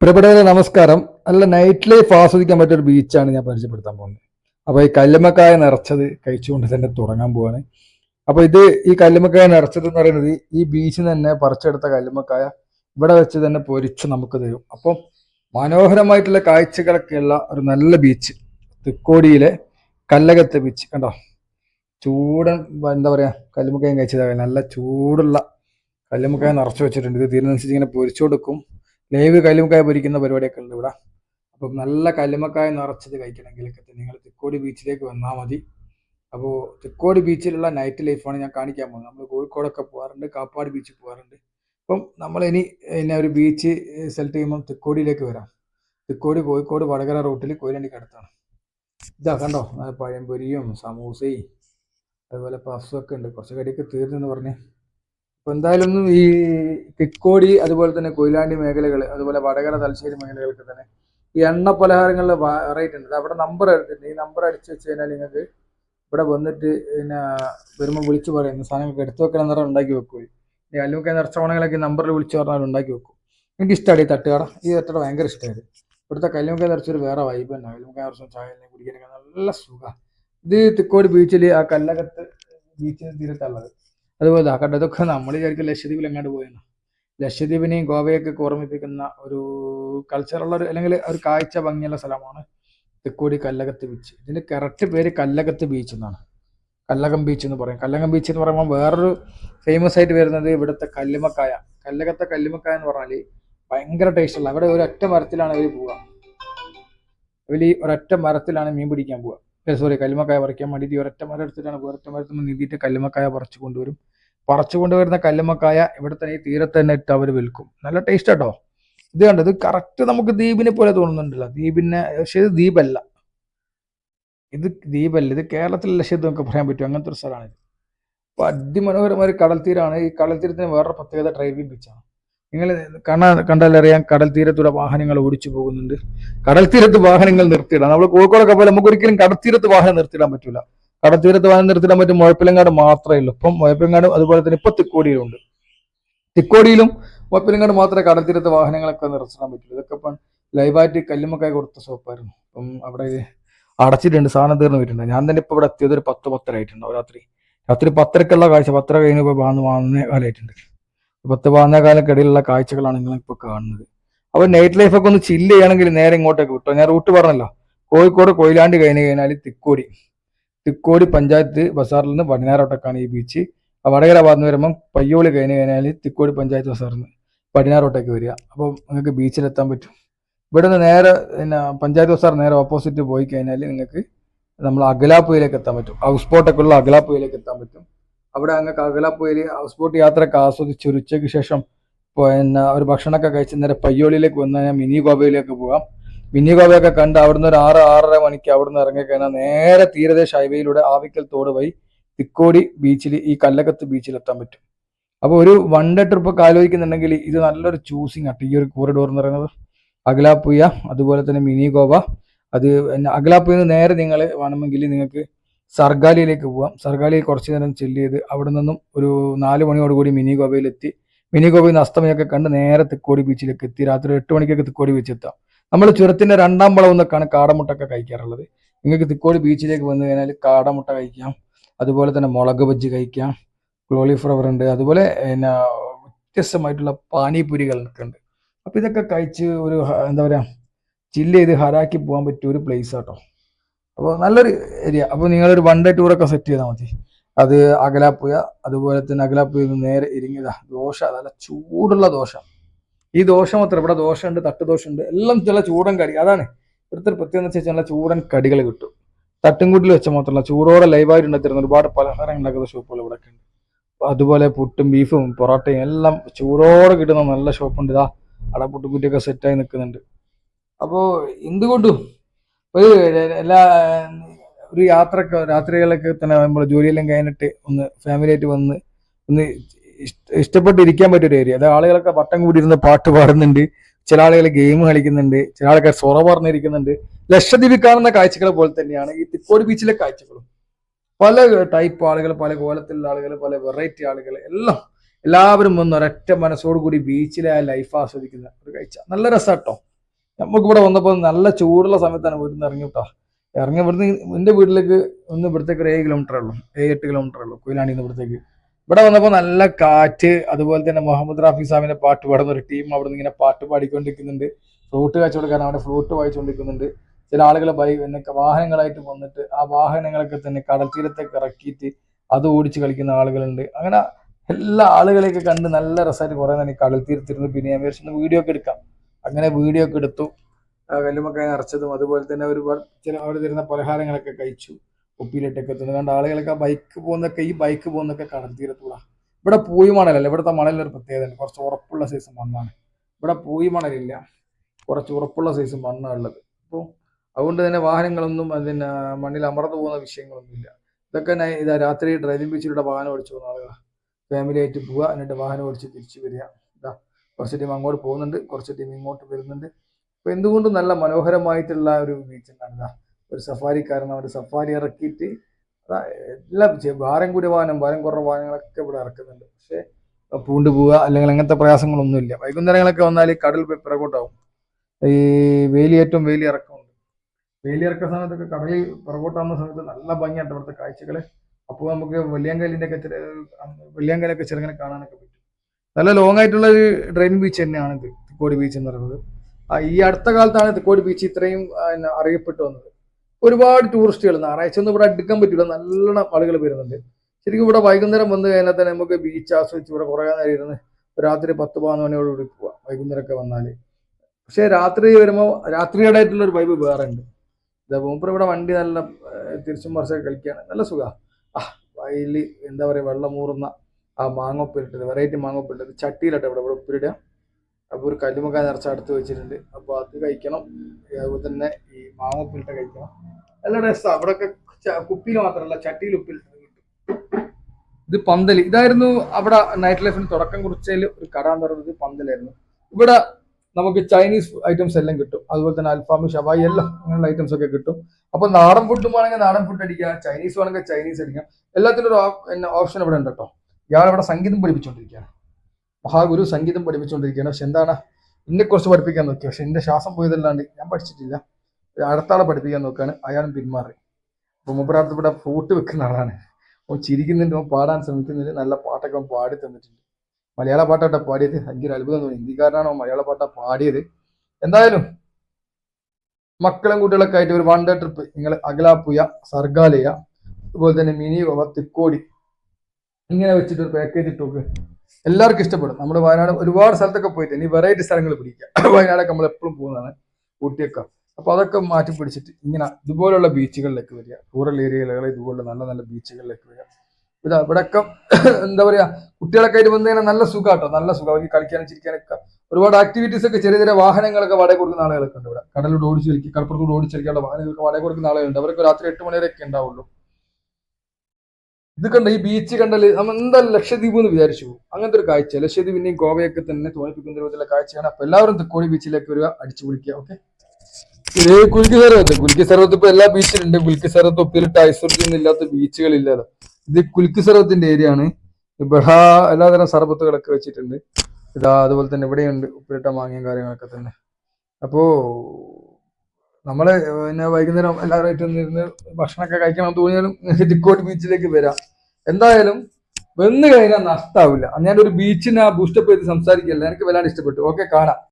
പ്രിയപ്പെട്ടവരെ നമസ്കാരം. നല്ല നൈറ്റ് ലൈഫ് ആസ്വദിക്കാൻ പറ്റിയ ഒരു ബീച്ചാണ് ഞാൻ പരിചയപ്പെടുത്താൻ പോകുന്നത്. അപ്പോൾ ഈ കല്ലുമക്കായ നിറച്ചത് കഴിച്ചുകൊണ്ട് തന്നെ തുടങ്ങാൻ പോവാണ്. അപ്പോൾ ഇത് ഈ കല്ലുമക്കായ നിറച്ചത് എന്ന് പറയുന്നത് ഈ ബീച്ചിൽ തന്നെ പറിച്ചെടുത്ത കല്ലുമക്കായ ഇവിടെ വെച്ച് തന്നെ പൊരിച്ച് നമുക്ക് തരും. അപ്പം മനോഹരമായിട്ടുള്ള കാഴ്ചകളൊക്കെയുള്ള ഒരു നല്ല ബീച്ച് തൃക്കോടിയിലെ കല്ലകത്തെ ബീച്ച് കണ്ടോ? ചൂടൻ എന്താ പറയുക കല്ലുമ്മക്കായും കഴിച്ചതാ. നല്ല ചൂടുള്ള കല്ലുമക്കായ നിറച്ച് വെച്ചിട്ടുണ്ട്. ഇത് തീരുന്നതനുസരിച്ച് ഇങ്ങനെ പൊരിച്ചു കൊടുക്കും ലൈവ് കല്ലുമക്കായ പൊരിക്കുന്ന പരിപാടിയൊക്കെ ഉണ്ട് ഇവിടെ. അപ്പം നല്ല കല്ലുമക്കായ നിറച്ചത് കഴിക്കണമെങ്കിലൊക്കെ നിങ്ങൾ തിക്കോടി ബീച്ചിലേക്ക് വന്നാൽ മതി. അപ്പോൾ തിക്കോടി ബീച്ചിലുള്ള നൈറ്റ് ലൈഫാണ് ഞാൻ കാണിക്കാൻ പോകുന്നത്. നമ്മൾ കോഴിക്കോടൊക്കെ പോകാറുണ്ട് കാപ്പാട് ബീച്ചിൽ പോകാറുണ്ട്. അപ്പം നമ്മൾ ഇനി പിന്നെ ഒരു ബീച്ച് സെലക്ട് ചെയ്യുമ്പോൾ തിക്കോടിയിലേക്ക് വരാം. തിക്കോടി കോഴിക്കോട് വടകര റൂട്ടിൽ കൊയിലണ്ടിക്ക് അടുത്താണ്. ഇതാ കണ്ടോ? പഴംപൊരിയും സമൂസയും അതുപോലെ പഫ്സും ഒക്കെ ഉണ്ട്. കുറച്ച് കടിയൊക്കെ തീർന്നെന്ന് പറഞ്ഞ് അപ്പൊ എന്തായാലും ഈ തിക്കോടി അതുപോലെ തന്നെ കൊയിലാണ്ടി മേഖലകൾ അതുപോലെ വടകര തലശ്ശേരി മേഖലകൾക്ക് തന്നെ ഈ എണ്ണ പലഹാരങ്ങളുടെ വെറൈറ്റി ഉണ്ട്. അവിടെ നമ്പർ എടുത്തിട്ടുണ്ട്. ഈ നമ്പർ അടിച്ചു വെച്ച് കഴിഞ്ഞാൽ നിങ്ങൾക്ക് ഇവിടെ വന്നിട്ട് പിന്നെ വരുമ്പോൾ വിളിച്ചു പറയുന്നു. സാധനങ്ങൾക്ക് എടുത്തു വെക്കണം നിറം ഉണ്ടാക്കി വെക്കും ഈ അല്ലുമൊക്കെ നിറച്ചവണങ്ങളൊക്കെ നമ്പറിൽ വിളിച്ചു പറഞ്ഞാൽ ഉണ്ടാക്കി വെക്കും. എനിക്ക് ഇഷ്ടമാണ് ഈ തട്ടുകട. ഈ തട്ടുകട ഭയങ്കര ഇഷ്ടമായത് ഇവിടുത്തെ കല്ലുമൊക്കെ നിറച്ചൊരു വേറെ വൈബ് തന്നെ. കല്ലുമൊക്കെ നിറച്ചും ചായ കുടിക്കാനൊക്കെ നല്ല സുഖമാണ് ഇത് തിക്കോടി ബീച്ചിൽ ആ കല്ലകത്ത് ബീച്ചിന് തീരത്തുള്ളത് അതുപോലെ കണ്ട ഇതൊക്കെ നമ്മൾ വിചാരിക്കും ലക്ഷദ്വീപിൽ എങ്ങാണ്ട് പോയെന്ന്. ലക്ഷദ്വീപിനെയും ഗോവയൊക്കെ ഓർമ്മിപ്പിക്കുന്ന ഒരു കൾച്ചറുള്ള ഒരു അല്ലെങ്കിൽ ഒരു കാഴ്ച ഭംഗിയുള്ള സ്ഥലമാണ് തെക്കോടി കല്ലകത്ത് ബീച്ച് ഇതിന്റെ കറക്റ്റ് പേര് കല്ലകത്ത് ബീച്ച് എന്നാണ്. കല്ലകം ബീച്ച് എന്ന് പറയും. കല്ലകം ബീച്ച് എന്ന് പറയുമ്പോൾ വേറൊരു ഫേമസ് ആയിട്ട് വരുന്നത് ഇവിടുത്തെ കല്ലുമക്കായ. കല്ലകത്തെ കല്ലുമക്കായ എന്ന് പറഞ്ഞാൽ ഭയങ്കര ടേസ്റ്റുള്ള അവിടെ ഒരൊറ്റ മരത്തിലാണ് അവർ പോവുക. അവർ ഒരൊറ്റ മരത്തിലാണ് മീൻ പിടിക്കാൻ പോവുക. സോറി കല്ലുമക്കായ പറിക്കാൻ വേണ്ടിയിട്ട് ഒരൊറ്റ മരം എടുത്തിട്ടാണ് ഒരൊറ്റ മരത്തിൽ നിന്ന് നീന്തിയിട്ട് കല്ലുമക്കായ പറിച്ചു കൊണ്ടുവരും. പറിച്ചു കൊണ്ടുവരുന്ന കല്ലുമക്കായ ഇവിടെ തന്നെ ഈ തീരത്ത് തന്നെ ഇട്ട് അവർ വിൽക്കും. നല്ല ടേസ്റ്റ് കേട്ടോ ഇത് കണ്ടത് കറക്റ്റ് നമുക്ക് ദ്വീപിനെ പോലെ തോന്നുന്നുണ്ടല്ലോ. ദ്വീപിനെ പക്ഷേ ഇത് ദ്വീപല്ല. ഇത് ദ്വീപല്ല. ഇത് കേരളത്തിലെ ശരി നമുക്ക് പറയാൻ പറ്റും. അങ്ങനത്തെ ഒരു സ്ഥലമാണ് ഇത് അപ്പൊ അതിമനോഹരമായ ഒരു കടൽ തീരമാണ് ഈ കടൽ തീരത്തിന് വേറൊരു പ്രത്യേകത ഡ്രൈവിംഗ് ബീച്ചാണ്. നിങ്ങൾ കണ്ണാ കണ്ടാലറിയാം കടൽ തീരത്തൂടെ വാഹനങ്ങൾ ഓടിച്ചു പോകുന്നുണ്ട്. കടൽ തീരത്ത് വാഹനങ്ങൾ നിർത്തിയിടാം. നമ്മൾ കോഴിക്കോടൊക്കെ പോലെ നമുക്ക് ഒരിക്കലും കടൽ തീരത്ത് വാഹനം നിർത്തിയിടാൻ പറ്റില്ല കടൽ തീരത്ത് വാഹനം നിർത്തിയിടാൻ പറ്റും മുഴപ്പിലങ്ങാട് മാത്രമേ ഉള്ളൂ. ഇപ്പം മുഴപ്പിലങ്ങാട് അതുപോലെ തന്നെ ഇപ്പൊ തിക്കോടിയിലുണ്ട്. തിക്കോടിയിലും മുഴപ്പിലങ്ങാട് മാത്രമേ കടൽ തീരത്ത് വാഹനങ്ങളൊക്കെ നിർത്തിടാൻ പറ്റുള്ളൂ ഇതൊക്കെ ഇപ്പം ലൈവായിട്ട് കല്ലുമക്കായി കൊടുത്ത സോപ്പായിരുന്നു. അപ്പം അവിടെ അടച്ചിട്ടുണ്ട് സാധനം തീർന്നു പോയിട്ടുണ്ട്. ഞാൻ തന്നെ ഇപ്പൊ ഇവിടെ എത്തിയത് ഒരു പത്ത് പത്തര രാത്രി. രാത്രി പത്തരക്കുള്ള കാഴ്ച. പത്തര കഴിഞ്ഞപ്പോൾ വന്ന് വാങ്ങുന്ന കാലമായിട്ടുണ്ട് പത്ത് വാന്നേ കാലക്കിടയിലുള്ള കാഴ്ചകളാണ് നിങ്ങൾ ഇപ്പോൾ കാണുന്നത്. അപ്പൊ നൈറ്റ് ലൈഫ് ഒക്കെ ഒന്ന് ചില്ല് ചെയ്യണമെങ്കിൽ നേരെ ഇങ്ങോട്ടേക്ക് വിട്ടോ. ഞാൻ റൂട്ട് പറഞ്ഞല്ലോ. കോഴിക്കോട് കൊയിലാണ്ടി കഴിഞ്ഞ് കഴിഞ്ഞാൽ തിക്കോടി. തിക്കോടി പഞ്ചായത്ത് ബസാറിൽ നിന്ന് പടിഞ്ഞാറോട്ടേക്കാണ് ഈ ബീച്ച് വടകര ഭാഗത്ത് നിന്ന് വരുമ്പം പയ്യോളി കഴിഞ്ഞ് കഴിഞ്ഞാൽ തിക്കോടി പഞ്ചായത്ത് ബസാറിൽ നിന്ന് പടിഞ്ഞാറോട്ടേക്ക് വരിക. അപ്പോൾ നിങ്ങൾക്ക് ബീച്ചിലെത്താൻ പറ്റും. ഇവിടെ നിന്ന് നേരെ പിന്നെ പഞ്ചായത്ത് ബസാർ നേരെ ഓപ്പോസിറ്റ് പോയി കഴിഞ്ഞാൽ നിങ്ങൾക്ക് നമ്മൾ അഗലാപ്പുയിലേക്ക് എത്താൻ പറ്റും. ഹൗസ് ബോട്ടൊക്കെ ഉള്ള അഗലാപ്പുയിലേക്ക് എത്താൻ പറ്റും. അവിടെ അങ്ങ് അഗലാപ്പുയിൽ ഹൗസ് ബോട്ട് യാത്രയൊക്കെ ആസ്വദിച്ച് ഉച്ചയ്ക്ക് ശേഷം പിന്നെ ഒരു ഭക്ഷണമൊക്കെ കഴിച്ച് നേരെ പയ്യോളിയിലേക്ക് വന്നു കഴിഞ്ഞാൽ മിനി ഗോവയിലേക്ക് പോകാം. മിനി ഗോവയൊക്കെ കണ്ട് അവിടുന്ന് ഒരു ആറ് ആറര മണിക്ക് അവിടുന്ന് ഇറങ്ങിക്കഴിഞ്ഞാൽ നേരെ തീരദേശ ഹൈവേയിലൂടെ ആവിക്കൽ തോട് വഴി തിക്കോടി ബീച്ചിൽ ഈ കല്ലക്കത്ത് ബീച്ചിൽ എത്താൻ പറ്റും. അപ്പോൾ ഒരു വൺ ഡേ ട്രിപ്പ് ഒക്കെ ആലോചിക്കുന്നുണ്ടെങ്കിൽ ഇത് നല്ലൊരു ചൂസിങ് ആട്ടോ ഈ ഒരു കോറിഡോർ എന്ന് പറയുന്നത്. അഗലാപ്പുയ അതുപോലെ തന്നെ മിനി ഗോവ. അത് നിന്ന് നേരെ നിങ്ങൾ വേണമെങ്കിൽ നിങ്ങൾക്ക് സർഗാലിയിലേക്ക് പോവാം. സർഗാലിയിൽ കുറച്ച് നേരം ചെല്ല് ചെയ്ത് അവിടെ നിന്നും ഒരു നാല് മണിയോടുകൂടി മിനി ഗോവയിലെത്തി മിനി ഗോവയിൽ നിന്ന് അസ്തമയൊക്കെ കണ്ട് നേരെ തിക്കോടി ബീച്ചിലേക്ക് എത്തി. രാത്രി എട്ട് മണിക്കൊക്കെ തിക്കോടി ബീച്ച് എത്താം. നമ്മൾ ചുരത്തിന്റെ രണ്ടാം വളം എന്നൊക്കെയാണ് കാടമുട്ടൊക്കെ കഴിക്കാറുള്ളത്. നിങ്ങൾക്ക് തിക്കോടി ബീച്ചിലേക്ക് വന്നു കഴിഞ്ഞാൽ കാടമുട്ട കഴിക്കാം. അതുപോലെ തന്നെ മുളക് ബജ്ജി കഴിക്കാം. ക്ലോളിഫ്ലവർ ഉണ്ട്. അതുപോലെ പിന്നെ വ്യത്യസ്തമായിട്ടുള്ള പാനിപൂരികളൊക്കെ ഉണ്ട്. അപ്പൊ ഇതൊക്കെ കഴിച്ച് ഒരു എന്താ പറയാ ചില്ല് ചെയ്ത് ഹരാക്കി പോകാൻ പറ്റിയ ഒരു പ്ലേസ് ആട്ടോ. അപ്പോൾ നല്ലൊരു ഏരിയ അപ്പോൾ നിങ്ങളൊരു വൺ ഡേ ടൂറൊക്കെ സെറ്റ് ചെയ്താൽ മതി. അത് അകലാപ്പുഴ അതുപോലെ തന്നെ അകലാപ്പുയ നേരെ ഇരിങ്ങിയതാ. ദോശ നല്ല ചൂടുള്ള ദോശ. ഈ ദോശ മാത്രം ഇവിടെ ദോശയുണ്ട് തട്ടുദോശയുണ്ട് എല്ലാം ചില ചൂടൻ കടി. അതാണ് ഇവിടുത്തെ പ്രത്യേകം എന്ന് വെച്ചാൽ നല്ല ചൂടൻ കടികൾ കിട്ടും. തട്ടുംകൂട്ടിൽ വെച്ച മാത്രമല്ല ചൂടോടെ ലൈവായിട്ട് തരുന്ന ഒരുപാട് പലഹാരങ്ങൾ ഉണ്ടാക്കുന്ന ഷോപ്പുകൾ ഇവിടെ ഉണ്ട്. അതുപോലെ പുട്ടും ബീഫും പൊറോട്ടയും എല്ലാം ചൂടോടെ കിട്ടുന്ന നല്ല ഷോപ്പുണ്ട് ഇതാ അവിടെ പുട്ടുകുറ്റിയൊക്കെ സെറ്റായി നിൽക്കുന്നുണ്ട്. അപ്പോൾ എന്തുകൊണ്ടും ഒരു എല്ലാ ഒരു യാത്രയ്ക്ക് രാത്രികളൊക്കെ തന്നെ നമ്മൾ ജോലിയെല്ലാം കഴിഞ്ഞിട്ട് ഒന്ന് ഫാമിലി ആയിട്ട് വന്ന് ഒന്ന് ഇഷ്ടപ്പെട്ട് ഇരിക്കാൻ പറ്റിയ ഒരു ഏരിയ അതായത് ആളുകളൊക്കെ വട്ടം കൂടി ഇരുന്ന് പാട്ട് പാടുന്നുണ്ട്. ചില ആളുകൾ ഗെയിം കളിക്കുന്നുണ്ട്. ചില ആൾക്കാർ സൊറ പറഞ്ഞിരിക്കുന്നുണ്ട്. ലക്ഷദ്വീപിൽ കാണുന്ന കാഴ്ചകളെ പോലെ തന്നെയാണ് ഈ തിക്കോടി ബീച്ചിലെ കാഴ്ചകളും. പല ടൈപ്പ് ആളുകൾ പല കോലത്തിലുള്ള ആളുകൾ പല വെറൈറ്റി ആളുകൾ എല്ലാം എല്ലാവരും വന്ന് ഒരൊറ്റ മനസ്സോടു കൂടി ബീച്ചിലെ ആ ലൈഫ് ആസ്വദിക്കുന്ന ഒരു കാഴ്ച. നല്ല രസാട്ടോ. നമുക്ക് ഇവിടെ വന്നപ്പോൾ നല്ല ചൂടുള്ള സമയത്താണ് വീട്ടിൽ നിന്ന് ഇറങ്ങി കേട്ടോ ഇറങ്ങി ഇവിടുന്ന് എന്റെ വീട്ടിലേക്ക് ഒന്ന് ഇവിടത്തേക്ക് ഒരു ഏഴ് കിലോമീറ്റർ ഉള്ളൂ. ഏഴ് എട്ട് കിലോമീറ്റർ ഉള്ളൂ. കൊയിലാണ്ടി ഇവിടത്തേക്ക്. ഇവിടെ വന്നപ്പോൾ നല്ല കാറ്റ് അതുപോലെ തന്നെ മുഹമ്മദ് റാഫി സാഹിബിന്റെ പാട്ട് പാടുന്ന ഒരു ടീം അവിടെ നിന്ന് ഇങ്ങനെ പാട്ട് പാടിക്കൊണ്ടിരിക്കുന്നുണ്ട്. ഫ്ലൂട്ട് കച്ചവടക്കാരൻ അവിടെ ഫ്ലൂട്ട് വായിച്ചുകൊണ്ടിരിക്കുന്നുണ്ട് ചില ആളുകൾ ബൈ എന്നൊക്കെ വാഹനങ്ങളായിട്ട് വന്നിട്ട് ആ വാഹനങ്ങളൊക്കെ തന്നെ കടൽ തീരത്തേക്ക് ഇറക്കിയിട്ട് അത് ഓടിച്ച് കളിക്കുന്ന ആളുകളുണ്ട്. അങ്ങനെ എല്ലാ ആളുകളെയൊക്കെ കണ്ട് നല്ല രസമായിട്ട് കുറേ നേരം കടൽ തീരത്തിരുന്ന് പിന്നെ ഞാൻ വീഡിയോ ഒക്കെ എടുക്കാം. അങ്ങനെ വീഡിയോ ഒക്കെ എടുത്തു. കല്ലുമൊക്കെ നിറച്ചതും അതുപോലെ തന്നെ ഒരുപാട് ചില അവർ തരുന്ന പലഹാരങ്ങളൊക്കെ കഴിച്ചു. ഉപ്പിലിട്ടൊക്കെ എത്തുന്നു കണ്ട ആളുകളൊക്കെ ബൈക്ക് പോകുന്നൊക്കെ ഈ ബൈക്ക് പോകുന്നൊക്കെ കടൽ തീരത്തുള്ള. ഇവിടെ പൂയി മണലല്ല. ഇവിടുത്തെ മണലിനൊരു പ്രത്യേകത കുറച്ച് ഉറപ്പുള്ള സൈസ് മണ്ണാണ്. ഇവിടെ പൂയി മണലില്ല. കുറച്ച് ഉറപ്പുള്ള സൈസ് മണ്ണാണ് ഉള്ളത്. അപ്പോൾ അതുകൊണ്ട് തന്നെ വാഹനങ്ങളൊന്നും അതിന് മണ്ണിൽ അമർന്നു പോകുന്ന വിഷയങ്ങളൊന്നുമില്ല. ഇതൊക്കെ ഇതാ രാത്രി ഡ്രൈവിംഗ് ബീച്ചിലൂടെ വാഹനം ഓടിച്ചു പോകുന്ന ആളുകളാണ് ഫാമിലി ആയിട്ട് പോവുക. എന്നിട്ട് വാഹനം ഓടിച്ച് തിരിച്ചു വരിക. കുറച്ച് ടീം അങ്ങോട്ട് പോകുന്നുണ്ട് കുറച്ച് ടീം ഇങ്ങോട്ട് വരുന്നുണ്ട്. അപ്പോൾ എന്തുകൊണ്ടും നല്ല മനോഹരമായിട്ടുള്ള ഒരു ബീച്ച് ഉണ്ടാണ് ഇതാ. ഒരു സഫാരിക്കാരൻ അവർ സഫാരി ഇറക്കിയിട്ട് എല്ലാം. ഭാരം കൂടിയ വാഹനം ഭാരം കുറഞ്ഞ വാഹനങ്ങളൊക്കെ ഇവിടെ ഇറക്കുന്നുണ്ട്. പക്ഷേ പൂണ്ട് പോവുക അല്ലെങ്കിൽ അങ്ങനത്തെ പ്രയാസങ്ങളൊന്നുമില്ല. വൈകുന്നേരങ്ങളൊക്കെ വന്നാൽ കടൽ പിറകോട്ടാവും. ഈ വേലിയേറ്റവും വേലി ഇറക്കുന്ന സമയത്തൊക്കെ കടലിൽ പിറകോട്ടാവുന്ന സമയത്ത് നല്ല ഭംഗിയായിട്ട് ഇവിടുത്തെ കാഴ്ചകൾ അപ്പോൾ നമുക്ക് വെള്ളിയാങ്കലിന്റെ ഒക്കെ വെള്ളിയാങ്കലൊക്കെ ചെറുങ്ങനെ കാണാനൊക്കെ പറ്റും. നല്ല ലോങ് ആയിട്ടുള്ള ഒരു ഡ്രെയിൻ ബീച്ച് തന്നെയാണ് ഇത് തിക്കോടി ബീച്ച് എന്ന് പറയുന്നത്. ഈ അടുത്ത കാലത്താണ് തിക്കോടി ബീച്ച് ഇത്രയും അറിയപ്പെട്ടു വന്നത്. ഒരുപാട് ടൂറിസ്റ്റുകൾ ഞായറാഴ്ച ഒന്നും ഇവിടെ അടുക്കാൻ പറ്റില്ല നല്ലോണം ആളുകൾ വരുന്നുണ്ട്. ശരിക്കും ഇവിടെ വൈകുന്നേരം വന്ന് കഴിഞ്ഞാൽ തന്നെ നമുക്ക് ബീച്ച് ആസ്വദിച്ച് ഇവിടെ കുറേ നേരം ഇരുന്ന് രാത്രി പത്ത് പതിനൊന്ന് മണിയോടുകൂടി പോവാം വൈകുന്നേരമൊക്കെ വന്നാൽ പക്ഷേ രാത്രി വരുമ്പോൾ രാത്രിയുടേതായിട്ടുള്ള ഒരു വൈബ് വേറെ ഉണ്ട് മൂപ്പർ ഇവിടെ വണ്ടി നല്ല തിരിച്ചും മറിച്ചൊക്കെ കളിക്കുകയാണ് നല്ല സുഖമാണ് ആ വയലിൽ എന്താ പറയുക വെള്ളം മൂറുന്ന ആ മാങ്ങ ഉപ്പിലിട്ടത് വെറൈറ്റി മാങ്ങൊപ്പിലിട്ടത് ചട്ടിയിലട്ടെ ഇവിടെ ഇവിടെ ഉപ്പിലിടുക. അപ്പോൾ ഒരു കല്ലുമക്കായ നിറച്ച് അടുത്ത് വെച്ചിട്ടുണ്ട്. അപ്പോൾ അത് കഴിക്കണം. അതുപോലെ തന്നെ ഈ മാങ്ങൊപ്പിലിട്ട കഴിക്കണം. നല്ല രസമാണ് അവിടെയൊക്കെ കുപ്പിയിൽ മാത്രമല്ല ചട്ടിയിൽ ഉപ്പിലിട്ടത് ഇത് പന്തൽ ഇതായിരുന്നു അവിടെ നൈറ്റ് ലൈഫിന് തുടക്കം കുറിച്ചതിൽ ഒരു കട എന്ന് പറയുന്നത് പന്തലായിരുന്നു. ഇവിടെ നമുക്ക് ചൈനീസ് ഐറ്റംസ് എല്ലാം കിട്ടും. അതുപോലെ തന്നെ അൽഫാമ് ഷവായി എല്ലാം അങ്ങനെയുള്ള ഐറ്റംസ് ഒക്കെ കിട്ടും. അപ്പോൾ നാടൻ ഫുഡ് വേണമെങ്കിൽ നാടൻ ഫുഡ് അടിക്കാം. ചൈനീസ് വേണമെങ്കിൽ ചൈനീസ് അടിക്കാം. എല്ലാത്തിനും ഒരു ഓപ്ഷൻ ഇവിടെ ഉണ്ട് കേട്ടോ ഇയാൾ ഇവിടെ സംഗീതം പഠിപ്പിച്ചുകൊണ്ടിരിക്കുകയാണ് മഹാഗുരു സംഗീതം പഠിപ്പിച്ചുകൊണ്ടിരിക്കുകയാണ് പക്ഷെ എന്താണ്? എന്നെ കുറച്ച് പഠിപ്പിക്കാൻ നോക്കി. പക്ഷെ എന്റെ ശ്വാസം പോയതല്ലാണ്ട് ഞാൻ പഠിച്ചിട്ടില്ല. അടുത്താളെ പഠിപ്പിക്കാൻ നോക്കുകയാണ്. അയാളും പിന്മാറി. അപ്പൊ മുമ്പരാത്ത് ഇവിടെ ഫ്രൂട്ട് വെക്കുന്ന ആളാണ്. അവൻ ചിരിക്കുന്നുണ്ട്. അവൻ പാടാൻ ശ്രമിക്കുന്നുണ്ട്. നല്ല പാട്ടൊക്കെ അവൻ പാടി തന്നിട്ടുണ്ട്. മലയാള പാട്ടാട്ടാ പാടിയത്. ഭയങ്കര അത്ഭുതം തോന്നി. ഹിന്ദിക്കാരനാണോ മലയാള പാട്ടാ പാടിയത്? എന്തായാലും മക്കളും കുട്ടികളൊക്കെ ആയിട്ട് ഒരു വൺ ഡേ ട്രിപ്പ് നിങ്ങൾ അഗലാപ്പുയ സർഗാലയ അതുപോലെ തന്നെ മിനി ഗോവ തിക്കോടി ഇങ്ങനെ വെച്ചിട്ട് ഒരു പാക്കേജ് ഇട്ട് നോക്ക്. എല്ലാവർക്കും ഇഷ്ടപ്പെടും. നമ്മൾ വയനാട് ഒരുപാട് സ്ഥലത്തൊക്കെ പോയിട്ട് ഇനി വെറൈറ്റി സ്ഥലങ്ങൾ പിടിക്കുക വയനാടൊക്കെ നമ്മൾ എപ്പോഴും പോകുന്നതാണ് ഊട്ടിയൊക്കെ. അപ്പൊ അതൊക്കെ മാറ്റി പിടിച്ചിട്ട് ഇങ്ങനെ ഇതുപോലുള്ള ബീച്ചുകളിലേക്ക് വരിക. റൂറൽ ഏരിയകളിൽ ഇതുപോലുള്ള നല്ല നല്ല ബീച്ചുകളിലേക്ക് വരിക. ഇതാ ഇവിടെയൊക്കെ എന്താ പറയാ കുട്ടികളൊക്കെ ആയിട്ട് വന്നു കഴിഞ്ഞാൽ നല്ല സുഖാട്ടോ. നല്ല സുഖം. അവർക്ക് കളിക്കാനും ചിരിക്കാനൊക്കെ ഒരുപാട് ആക്ടിവിറ്റീസ് ഒക്കെ ചെറിയ ചെറിയ വാഹനങ്ങളൊക്കെ വാടക കൊടുക്കുന്ന ആളുകളൊക്കെ ഉണ്ട് ഇവിടെ. കടലിലൂടെ ഓടിച്ചിരിക്കും കടപ്പുറത്തോട് ഓടിച്ചിരിക്കാനുള്ള വാഹനങ്ങളൊക്കെ വാടക കൊടുക്കുന്ന ആളുകളുണ്ട്. അവർക്ക് രാത്രി എട്ട് മണിവരെയൊക്കെ ഉണ്ടാവുള്ളൂ. ഇത് കണ്ട ഈ ബീച്ച് കണ്ടാൽ നമ്മൾ എന്തായാലും ലക്ഷദ്വീപ് എന്ന് വിചാരിച്ചു. അങ്ങനത്തെ ഒരു കാഴ്ച ലക്ഷദ്വീപിന്റെയും ഗോവയൊക്കെ തന്നെ തോന്നിപ്പിക്കുന്ന രൂപത്തിലുള്ള കാഴ്ചയാണ്. അപ്പൊ എല്ലാവരും തിക്കോടി ബീച്ചിലേക്ക് വരിക അടിച്ചു പൊളിക്കുക ഓക്കെ ഇത് സർവത്ത്. കുൽക്കി സർവത്ത് ഇപ്പൊ എല്ലാ ബീച്ചിലുണ്ട് കുൽക്കി സർവത്ത് ഒപ്പിലിട്ട് ഐശ്വര്യം ഇല്ലാത്ത ബീച്ചുകളില്ലല്ലോ ഇത് കുൽക്കി സർവത്തിന്റെ ഏരിയ ആണ്. ബഹാ എല്ലാതരം സർബത്തുകളൊക്കെ വെച്ചിട്ടുണ്ട്. ഇതാ അതുപോലെ തന്നെ ഇവിടെയുണ്ട്. ഉപ്പിലിട്ട മാങ്ങയും കാര്യങ്ങളൊക്കെ തന്നെ. അപ്പോ നമ്മൾ പിന്നെ വൈകുന്നേരം എല്ലാവരുമായിട്ട് ഇരുന്ന് ഭക്ഷണമൊക്കെ കഴിക്കണം തോന്നിയാലും തിക്കോട്ട് ബീച്ചിലേക്ക് വരാം. എന്തായാലും വന്നു കഴിഞ്ഞാൽ നഷ്ടാവില്ല. ഞാനൊരു ബീച്ചിനെ ബൂസ്റ്റപ്പ് ചെയ്ത് സംസാരിക്കില്ല എനിക്ക് വല്ലാണ്ട് ഇഷ്ടപ്പെട്ടു. ഓക്കെ കാണാം.